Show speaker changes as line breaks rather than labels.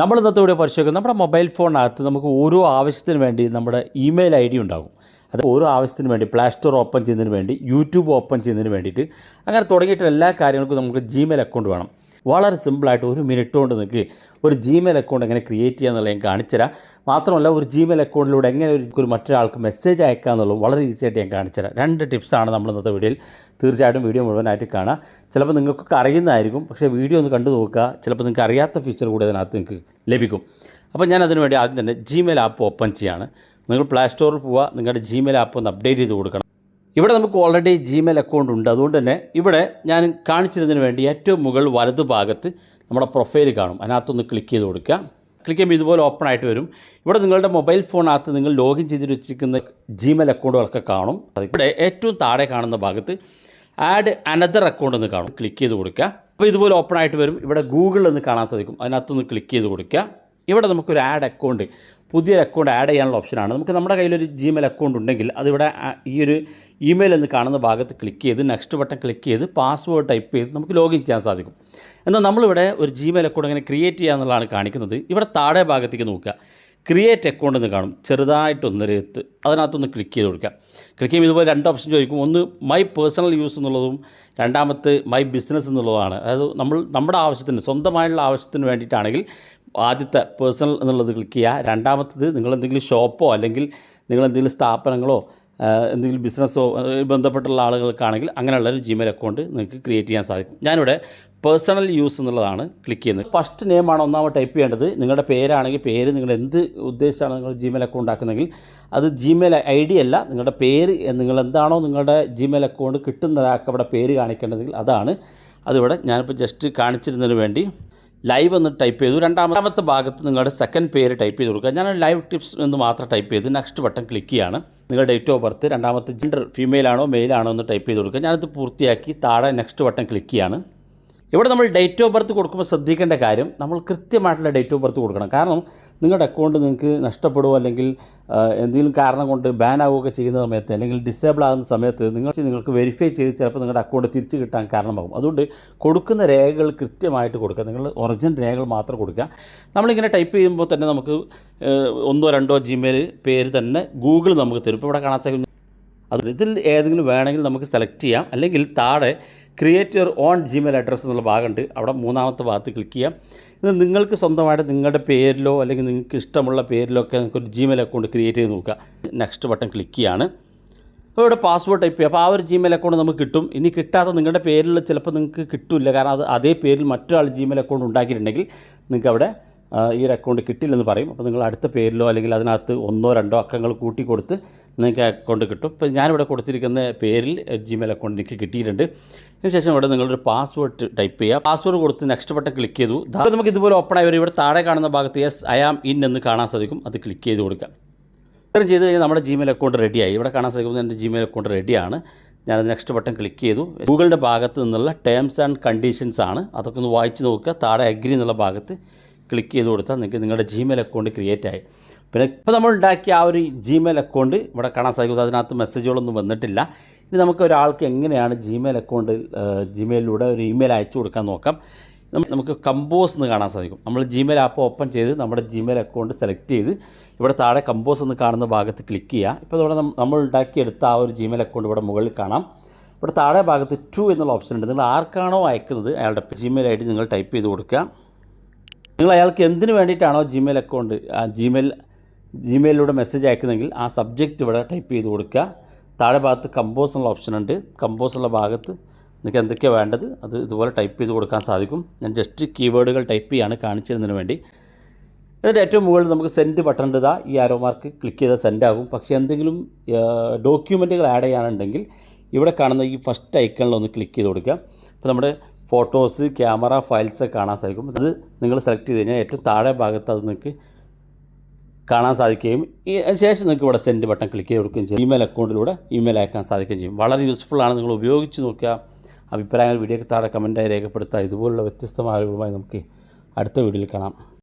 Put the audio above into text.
നമ്മൾ ഇന്നത്തെ ഇവിടെ പരിശോധിക്കുന്നത് നമ്മുടെ മൊബൈൽ ഫോണിനകത്ത് നമുക്ക് ഓരോ ആവശ്യത്തിന് വേണ്ടി നമ്മുടെ ഇമെയിൽ ഐ ഡി ഉണ്ടാകും. അത് ഓരോ ആവശ്യത്തിന് വേണ്ടി പ്ലേ സ്റ്റോർ ഓപ്പൺ ചെയ്യുന്നതിന് വേണ്ടി യൂട്യൂബ് ഓപ്പൺ ചെയ്യുന്നതിന് വേണ്ടിയിട്ട് അങ്ങനെ തുടങ്ങിയിട്ടുള്ള എല്ലാ കാര്യങ്ങൾക്കും നമുക്ക് ജിമെയിൽ അക്കൗണ്ട് വേണം. വളരെ സിമ്പിളായിട്ട് ഒരു മിനിറ്റ് കൊണ്ട് നിങ്ങൾക്ക് ഒരു ജിമെയിൽ അക്കൗണ്ട് എങ്ങനെ ക്രിയേറ്റ് ചെയ്യാന്നുള്ളത് ഞാൻ കാണിച്ചുതരാം. മാത്രമല്ല ഒരു ജിമെയിൽ അക്കൗണ്ടിലൂടെ എങ്ങനെ ഒരു ഒരു മറ്റൊരാൾക്ക് മെസ്സേജ് അയക്കുക എന്നുള്ളത് വളരെ ഈസിയായിട്ട് ഞാൻ കാണിച്ചുതരാം. രണ്ട് ടിപ്സാണ് നമ്മൾ ഇന്നത്തെ വീഡിയോയിൽ തീർച്ചയായിട്ടും വീഡിയോ മുഴുവനായിട്ട് കാണാം. ചിലപ്പോൾ നിങ്ങൾക്കൊക്കെ അറിയുന്നതായിരിക്കും പക്ഷേ വീഡിയോ ഒന്ന് കണ്ടു നോക്കുക. ചിലപ്പോൾ നിങ്ങൾക്ക് അറിയാത്ത ഫീച്ചർ കൂടി അതിനകത്ത് നിങ്ങൾക്ക് ലഭിക്കും. അപ്പോൾ ഞാൻ അതിനുവേണ്ടി ആദ്യം തന്നെ ജിമെയിൽ ആപ്പ് ഓപ്പൺ ചെയ്യാണ്. നിങ്ങൾ പ്ലേ സ്റ്റോറിൽ പോവുക. നിങ്ങളുടെ ജിമെയിൽ ആപ്പ് ഒന്ന് അപ്ഡേറ്റ് ചെയ്ത് കൊടുക്കണം. ഇവിടെ നമുക്ക് ഓൾറെഡി ജിമെയിൽ അക്കൗണ്ട് ഉണ്ട്. അതുകൊണ്ട് തന്നെ ഇവിടെ ഞാൻ കാണിച്ചിരുന്നതിന് വേണ്ടി ഏറ്റവും മുകൾ വലതുഭാഗത്ത് നമ്മുടെ പ്രൊഫൈൽ കാണും. അതിനകത്തൊന്ന് ക്ലിക്ക് ചെയ്ത് കൊടുക്കുക. ക്ലിക്ക് ചെയ്യുമ്പോൾ ഇതുപോലെ ഓപ്പൺ ആയിട്ട് വരും. ഇവിടെ നിങ്ങളുടെ മൊബൈൽ ഫോണിനകത്ത് നിങ്ങൾ ലോഗിൻ ചെയ്ത് വെച്ചിരിക്കുന്ന ജിമെയിൽ അക്കൗണ്ടുകളൊക്കെ കാണും. ഇവിടെ ഏറ്റവും താഴെ കാണുന്ന ഭാഗത്ത് ആഡ് അനദർ അക്കൗണ്ട് എന്ന് കാണും. ക്ലിക്ക് ചെയ്ത് കൊടുക്കുക. അപ്പോൾ ഇതുപോലെ ഓപ്പൺ ആയിട്ട് വരും. ഇവിടെ ഗൂഗിൾ എന്ന് കാണാൻ സാധിക്കും. അതിനകത്തൊന്ന് ക്ലിക്ക് ചെയ്ത് കൊടുക്കുക. ഇവിടെ നമുക്കൊരു ആഡ് അക്കൗണ്ട് പുതിയൊരു അക്കൗണ്ട് ആഡ് ചെയ്യാനുള്ള ഓപ്ഷനാണ് നമുക്ക് നമ്മുടെ കയ്യിലൊരു ജിമെയിൽ അക്കൗണ്ട് ഉണ്ടെങ്കിൽ അതിവിടെ ഈ ഒരു ഇമെയിൽ എന്ന് കാണുന്ന ഭാഗത്ത് ക്ലിക്ക് ചെയ്ത് നെക്സ്റ്റ് ബട്ടൺ ക്ലിക്ക് ചെയ്ത് പാസ്വേഡ് ടൈപ്പ് ചെയ്ത് നമുക്ക് ലോഗിൻ ചെയ്യാൻ സാധിക്കും. എന്നാൽ നമ്മളിവിടെ ഒരു ജിമെയിൽ അക്കൗണ്ട് എങ്ങനെ ക്രിയേറ്റ് ചെയ്യുക എന്നുള്ളതാണ് കാണിക്കുന്നത്. ഇവിടെ താഴെ ഭാഗത്തേക്ക് നോക്കുക. ക്രിയേറ്റ് അക്കൗണ്ട് എന്ന് കാണും. ചെറുതായിട്ടൊന്നൊരു എത്ത് അതിനകത്തൊന്ന് ക്ലിക്ക് ചെയ്ത് കൊടുക്കുക. ക്ലിക്ക് ചെയ്യുമ്പോൾ ഇതുപോലെ രണ്ട് ഓപ്ഷൻ ചോദിക്കും. ഒന്ന് മൈ പേഴ്സണൽ യൂസ് എന്നുള്ളതും രണ്ടാമത്തെ മൈ ബിസിനസ് എന്നുള്ളതാണ് അതായത് നമ്മൾ നമ്മുടെ ആവശ്യത്തിന് സ്വന്തമായുള്ള ആവശ്യത്തിന് വേണ്ടിയിട്ടാണെങ്കിൽ ആദ്യത്തെ പേഴ്സണൽ എന്നുള്ളത് ക്ലിക്ക് ചെയ്യുക. രണ്ടാമത്തത് നിങ്ങളെന്തെങ്കിലും ഷോപ്പോ അല്ലെങ്കിൽ നിങ്ങളെന്തെങ്കിലും സ്ഥാപനങ്ങളോ എന്തെങ്കിലും ബിസിനസ്സോ ബന്ധപ്പെട്ടുള്ള ആളുകൾക്കാണെങ്കിൽ അങ്ങനെയുള്ള ഒരു ജിമെയിൽ അക്കൗണ്ട് നിങ്ങൾക്ക് ക്രിയേറ്റ് ചെയ്യാൻ സാധിക്കും. ഞാനിവിടെ പേഴ്സണൽ യൂസ് എന്നുള്ളതാണ് ക്ലിക്ക് ചെയ്യുന്നത്. ഫസ്റ്റ് നെയിമാണ് ഒന്നാമത് ടൈപ്പ് ചെയ്യേണ്ടത്. നിങ്ങളുടെ പേരാണെങ്കിൽ പേര് നിങ്ങൾ എന്ത് ഉദ്ദേശിച്ചാണ് നിങ്ങൾ ജിമെയിൽ അക്കൗണ്ട് ആക്കുന്നതെങ്കിൽ അത് ജിമെയിൽ ഐ ഡി അല്ല നിങ്ങളുടെ പേര് നിങ്ങൾ എന്താണോ നിങ്ങളുടെ ജിമെയിൽ അക്കൗണ്ട് കിട്ടുന്നതാക്കവിടെ പേര് കാണിക്കേണ്ടതെങ്കിൽ അതാണ്. അതിവിടെ ഞാനിപ്പോൾ ജസ്റ്റ് കാണിച്ചിരുന്നതിന് വേണ്ടി ലൈവ് എന്ന് ടൈപ്പ് ചെയ്തു. രണ്ടാമത്തെ ഭാഗത്ത് നിങ്ങളുടെ സെക്കൻഡ് പേര് ടൈപ്പ് ചെയ്ത് കൊടുക്കുക. ഞാൻ ലൈവ് ടിപ്സ് എന്ന് മാത്രം ടൈപ്പ് ചെയ്ത് നെക്സ്റ്റ് ബട്ടൺ ക്ലിക്ക് ചെയ്യാണ്. നിങ്ങളുടെ ഡേറ്റ് ഓഫ് ബർത്ത് രണ്ടാമത്തെ ജെൻഡർ ഫീമെയിൽ ആണോ മെയിൽ ആണോ എന്ന് ടൈപ്പ് ചെയ്ത് കൊടുക്കുക. ഞാനത് പൂർത്തിയാക്കി താഴെ നെക്സ്റ്റ് ബട്ടൺ ക്ലിക്ക് ചെയ്യാണ്. ഇവിടെ നമ്മൾ ഡേറ്റ് ഓഫ് ബർത്ത് കൊടുക്കുമ്പോൾ ശ്രദ്ധിക്കേണ്ട കാര്യം നമ്മൾ കൃത്യമായിട്ടുള്ള ഡേറ്റ് ഓഫ് ബർത്ത് കൊടുക്കണം. കാരണം നിങ്ങളുടെ അക്കൗണ്ട് നിങ്ങൾക്ക് നഷ്ടപ്പെടുമോ അല്ലെങ്കിൽ എന്തെങ്കിലും കാരണം കൊണ്ട് ബാൻ ആവുകയൊക്കെ ചെയ്യുന്ന സമയത്ത് അല്ലെങ്കിൽ ഡിസേബിൾ ആകുന്ന സമയത്ത് നിങ്ങൾ നിങ്ങൾക്ക് വെരിഫൈ ചെയ്ത് ചിലപ്പോൾ നിങ്ങളുടെ അക്കൗണ്ട് തിരിച്ചു കിട്ടാൻ കാരണമാകും അതുകൊണ്ട് കൊടുക്കുന്ന രേഖകൾ കൃത്യമായിട്ട് കൊടുക്കുക. നിങ്ങൾ ഒറിജിനൽ രേഖകൾ മാത്രം കൊടുക്കുക. നമ്മളിങ്ങനെ ടൈപ്പ് ചെയ്യുമ്പോൾ തന്നെ നമുക്ക് ഒന്നോ രണ്ടോ ജിമെയിൽ പേര് തന്നെ ഗൂഗിൾ നമുക്ക് തരും. ഇപ്പോൾ ഇവിടെ കാണാൻ സാധിക്കും അത് ഇതിൽ ഏതെങ്കിലും വേണമെങ്കിൽ നമുക്ക് സെലക്ട് ചെയ്യാം. അല്ലെങ്കിൽ താഴെ create your own Gmail address എന്നുള്ള ഭാഗമുണ്ട്. അവിടെ മൂന്നാമത്തെ ഭാഗത്ത് ക്ലിക്ക് ചെയ്യാം. ഇത് നിങ്ങൾക്ക് സ്വന്തമായിട്ട് നിങ്ങളുടെ പേരിലോ അല്ലെങ്കിൽ നിങ്ങൾക്ക് ഇഷ്ടമുള്ള പേരിലോ ഒക്കെ നിങ്ങൾക്ക് ഒരു ജിമെയിൽ അക്കൗണ്ട് ക്രിയേറ്റ് ചെയ്ത് നോക്കുക. നെക്സ്റ്റ് ബട്ടൺ ക്ലിക്ക് ചെയ്യാണ്. അപ്പോൾ ഇവിടെ പാസ്വേഡ് ടൈപ്പ് ചെയ്യുക. അപ്പോൾ ആ ഒരു ജിമെയിൽ അക്കൗണ്ട് നമുക്ക് കിട്ടും. ഇനി കിട്ടാത്ത നിങ്ങളുടെ പേരിൽ ചിലപ്പോൾ നിങ്ങൾക്ക് കിട്ടില്ല. കാരണം അത് അതേ പേരിൽ മറ്റൊരാൾ ജിമെയിൽ അക്കൗണ്ട് ഉണ്ടാക്കിയിട്ടുണ്ടെങ്കിൽ നിങ്ങൾക്ക് അവിടെ ഈ ഒരു അക്കൗണ്ട് കിട്ടില്ലെന്ന് പറയും. അപ്പോൾ നിങ്ങൾ അടുത്ത പേരിലോ അല്ലെങ്കിൽ അതിനകത്ത് ഒന്നോ രണ്ടോ അക്കങ്ങൾ കൂട്ടി കൊടുത്ത് നിങ്ങൾക്ക് അക്കൗണ്ട് കിട്ടും. ഇപ്പോൾ ഞാനിവിടെ കൊടുത്തിരിക്കുന്ന പേരിൽ ജിമെയിൽ അക്കൗണ്ട് എനിക്ക് കിട്ടിയിട്ടുണ്ട്. അതിനുശേഷം ഇവിടെ നിങ്ങളൊരു പാസ്വേഡ് ടൈപ്പ് ചെയ്യുക. പാസ്വേഡ് കൊടുത്ത് നെക്സ്റ്റ് ബട്ടൺ ക്ലിക്ക് ചെയ്തു. നമുക്ക് ഇതുപോലെ ഓപ്പൺ ആയി ഇവിടെ താഴെ കാണുന്ന ഭാഗത്ത് യെസ് ഐ ആം ഇൻ എന്ന് കാണാൻ സാധിക്കും. അത് ക്ലിക്ക് ചെയ്ത് കൊടുക്കാം ഇത്രയും ചെയ്ത് കഴിഞ്ഞാൽ നമ്മുടെ ജിമെയിൽ അക്കൗണ്ട് റെഡിയായി ഇവിടെ കാണാൻ സാധിക്കുന്നത് എന്റെ ജിമെയിൽ അക്കൗണ്ട് റെഡിയാണ് ഞാൻ നെക്സ്റ്റ് ബട്ടൺ ക്ലിക്ക് ചെയ്തു. ഗൂഗിളിന്റെ ഭാഗത്ത് നിന്നുള്ള ടേംസ് ആൻഡ് കണ്ടീഷൻസ് ആണ്. അതൊക്കെ ഒന്ന് വായിച്ച് നോക്കുക. താഴെ അഗ്രി എന്നുള്ള ഭാഗത്ത് ക്ലിക്ക് ചെയ്ത് കൊടുത്താൽ നിങ്ങൾക്ക് നിങ്ങളുടെ ജിമെയിൽ അക്കൗണ്ട് ക്രിയേറ്റ് ആയി. പിന്നെ ഇപ്പോൾ നമ്മൾ ഉണ്ടാക്കിയ ആ ഒരു ജിമെയിൽ അക്കൗണ്ട് ഇവിടെ കാണാൻ സാധിക്കും. അതിനകത്ത് മെസ്സേജുകളൊന്നും വന്നിട്ടില്ല. ഇനി നമുക്ക് ഒരാൾക്ക് എങ്ങനെയാണ് ജിമെയിൽ അക്കൗണ്ട് ജിമെയിലൂടെ ഒരു ഇമെയിൽ അയച്ചു കൊടുക്കാൻ നോക്കാം. നമുക്ക് കമ്പോസ് എന്ന് കാണാൻ സാധിക്കും. നമ്മൾ ജിമെയിൽ ആപ്പ് ഓപ്പൺ ചെയ്ത് നമ്മുടെ ജിമെയിൽ അക്കൗണ്ട് സെലക്ട് ചെയ്ത് ഇവിടെ താഴെ കമ്പോസ് എന്ന് കാണുന്ന ഭാഗത്ത് ക്ലിക്ക് ചെയ്യുക ഇപ്പോൾ ഇവിടെ നമ്മൾ ഉണ്ടാക്കിയെടുത്ത ആ ഒരു ജിമെയിൽ അക്കൗണ്ട് ഇവിടെ മുകളിൽ കാണാം. ഇവിടെ താഴെ ഭാഗത്ത് ടു എന്നുള്ള ഓപ്ഷൻ ഉണ്ട്. നിങ്ങൾ ആർക്കാണോ അയക്കുന്നത് അയാളുടെ ജിമെയിൽ ഐ ഡി നിങ്ങൾ ടൈപ്പ് ചെയ്ത് കൊടുക്കുക. നിങ്ങൾ അയാൾക്ക് എന്തിനു വേണ്ടിയിട്ടാണോ ജിമെയിൽ അക്കൗണ്ട് ആ ജിമെയിൽ ജിമെയിലിലൂടെ മെസ്സേജ് അയക്കുന്നതെങ്കിൽ ആ സബ്ജക്റ്റ് ഇവിടെ ടൈപ്പ് ചെയ്ത് കൊടുക്കുക. താഴെ ഭാഗത്ത് കമ്പോസ് എന്നുള്ള ഓപ്ഷൻ ഉണ്ട്. കമ്പോസ് ഉള്ള ഭാഗത്ത് നിങ്ങൾക്ക് എന്തൊക്കെയാണ് വേണ്ടത് അത് ഇതുപോലെ ടൈപ്പ് ചെയ്ത് കൊടുക്കാൻ സാധിക്കും. ഞാൻ ജസ്റ്റ് കീവേഡുകൾ ടൈപ്പ് ചെയ്യാണ് കാണിച്ചതിന് വേണ്ടി. എന്നിട്ട് ഏറ്റവും മുകളിൽ നമുക്ക് സെൻഡ് ബട്ടൺ ഇതാ ഈ ആരോ മാർക്ക് ക്ലിക്ക് ചെയ്താൽ സെൻഡ് ആകും. പക്ഷേ എന്തെങ്കിലും ഡോക്യുമെന്റുകൾ ആഡ് ചെയ്യാനുണ്ടെങ്കിൽ ഇവിടെ കാണുന്ന ഈ ഫസ്റ്റ് ഐക്കണിൽ ഒന്ന് ക്ലിക്ക് ചെയ്ത് കൊടുക്കുക. അപ്പോൾ നമ്മുടെ ഫോട്ടോസ് ക്യാമറ ഫയൽസ് കാണാൻ സാധിക്കും. അത് നിങ്ങൾ സെലക്ട് ചെയ്ത് കഴിഞ്ഞാൽ ഏറ്റവും താഴെ ഭാഗത്ത് അത് നിങ്ങൾക്ക് കാണാൻ സാധിക്കുകയും ശേഷം നിങ്ങൾക്ക് ഇവിടെ സെൻഡ് ബട്ടൺ ക്ലിക്ക് ചെയ്ത് കൊടുക്കുകയും ചെയ്യും. ഇമെയിൽ അക്കൗണ്ടിലൂടെ ഇമെയിൽ അയക്കാൻ സാധിക്കുകയും ചെയ്യും. വളരെ യൂസ്ഫുള്ളാണ് നിങ്ങൾ ഉപയോഗിച്ച് നോക്കുക. അഭിപ്രായങ്ങൾ വീഡിയോക്ക് താഴെ കമന്റായി രേഖപ്പെടുത്തുക. ഇതുപോലുള്ള വ്യത്യസ്തമായ അറിവുമായി നമുക്ക് അടുത്ത വീഡിയോയിൽ കാണാം.